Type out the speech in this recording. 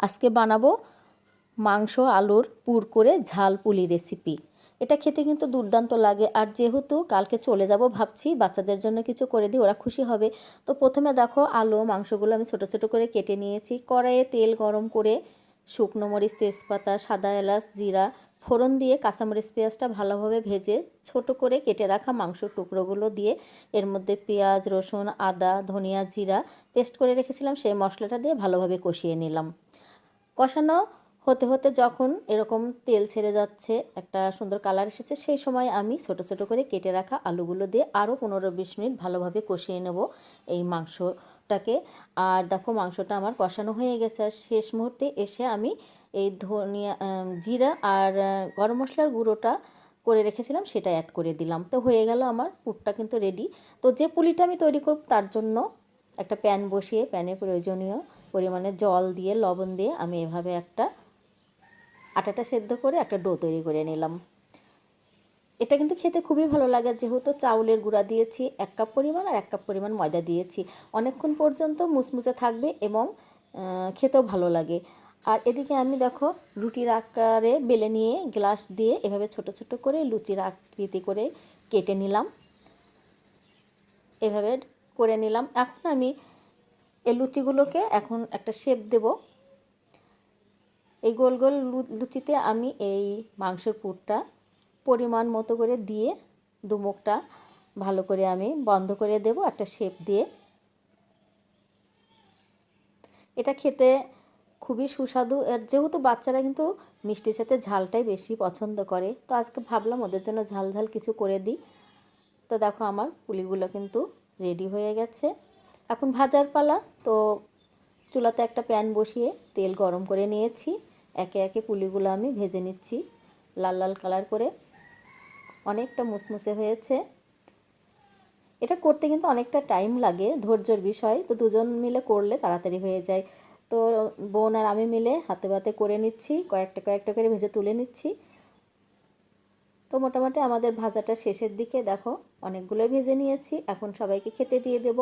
আজকে বানাবো মাংস, আলুর পুর করে ঝাল পুলি রেসিপি এটা খেতে কিন্তু দুর্দান্ত লাগে। আর যেহেতু কালকে চলে যাব ভাবছি, বাচ্চাদের জন্য কিছু করে দিই, ওরা খুশি হবে। তো প্রথমে দেখো আলু, মাংসগুলো আমি ছোট ছোট করে কেটে নিয়েছি। কড়াইয়ে তেল গরম করে শুকনো মরিচ, তেজপাতা, সাদা এলাচ, জিরা, ফোড়ন দিয়ে কাঁচামরিচ পেঁয়াজটা ভালোভাবে ভেজে ছোট করে কেটে রাখা মাংসর টুকরোগুলো দিয়ে এর মধ্যে পেঁয়াজ, রসুন, আদা, ধনিয়া, জিরা পেস্ট করে রেখেছিলাম। সেই মশলাটা দিয়ে ভালোভাবে কষিয়ে নিলাম। কষানো হতে হতে যখন এরকম তেল ছেড়ে যাচ্ছে, একটা সুন্দর কালার এসেছে, সেই সময় আমি ছোট ছোট করে কেটে রাখা আলুগুলো দিয়ে আরও পনেরো বিশ মিনিট ভালোভাবে কষিয়ে নেব এই মাংসটাকে। আর দেখো মাংসটা আমার কষানো হয়ে গেছে। আর শেষ মুহূর্তে এসে আমি এই ধনিয়া জিরা আর গরম মশলার গুঁড়োটা করে রেখেছিলাম, সেটা অ্যাড করে দিলাম। তো হয়ে গেল আমার পুরটা কিন্তু রেডি তো যে পুলিটা আমি তৈরি করব, তার জন্য একটা প্যান বসিয়ে প্যানে প্রয়োজনীয় পরিমাণে জল দিয়ে, লবণ দিয়ে আমি এভাবে একটা আটাটা সেদ্ধ করে একটা ডো তৈরি করে নিলাম। এটা কিন্তু খেতে খুবই ভালো লাগে। যেহেতু চাউলের গুঁড়া দিয়েছি, এক কাপ পরিমাণ আর এক কাপ পরিমাণ ময়দা দিয়েছি। অনেকক্ষণ পর্যন্ত মুসমুসে থাকবে এবং খেতেও ভালো লাগে। আর এদিকে আমি দেখো রুটির আকারে বেলে নিয়ে গ্লাস দিয়ে এভাবে ছোট ছোট করে লুচির আকৃতি করে কেটে নিলাম। এভাবে করে নিলাম। এখন আমি এই লুচিগুলোকে এখন একটা শেপ দেব। এই গোল গোল লুচিতে আমি এই মাংসের পুরটা পরিমাণ মতো করে দিয়ে দুমুখটা ভালো করে আমি বন্ধ করে দেব একটা শেপ দিয়ে। এটা খেতে খুবই সুস্বাদু। আর যেহেতু বাচ্চারা কিন্তু মিষ্টির সাথে ঝালটাই বেশি পছন্দ করে, তো আজকে ভাবলাম ওদের জন্য ঝাল ঝাল কিছু করে দিই। তো দেখো আমার পুলিগুলো কিন্তু রেডি হয়ে গেছে। এখন ভাজার পালা, তো চুলাতে একটা প্যান বসিয়ে তেল গরম করে নিয়েছি। একে একে পুলিগুলো আমি ভেজে নিচ্ছি লাল লাল কালার করে। অনেকটা মুসমুসে হয়েছে। এটা করতে কিন্তু অনেকটা টাইম লাগে, ধৈর্যর বিষয়। তো দুজন মিলে করলে তাড়াতাড়ি হয়ে যায়। তো বোন আর আমি মিলে হাতে বাতে করে নিচ্ছি, কয়েকটা কয়েকটা করে ভেজে তুলে নিচ্ছি। তো মোটামুটি আমাদের ভাজাটা শেষের দিকে, দেখো, অনেকগুলোই ভেজে নিয়েছি। এখন সবাইকে খেতে দিয়ে দেব।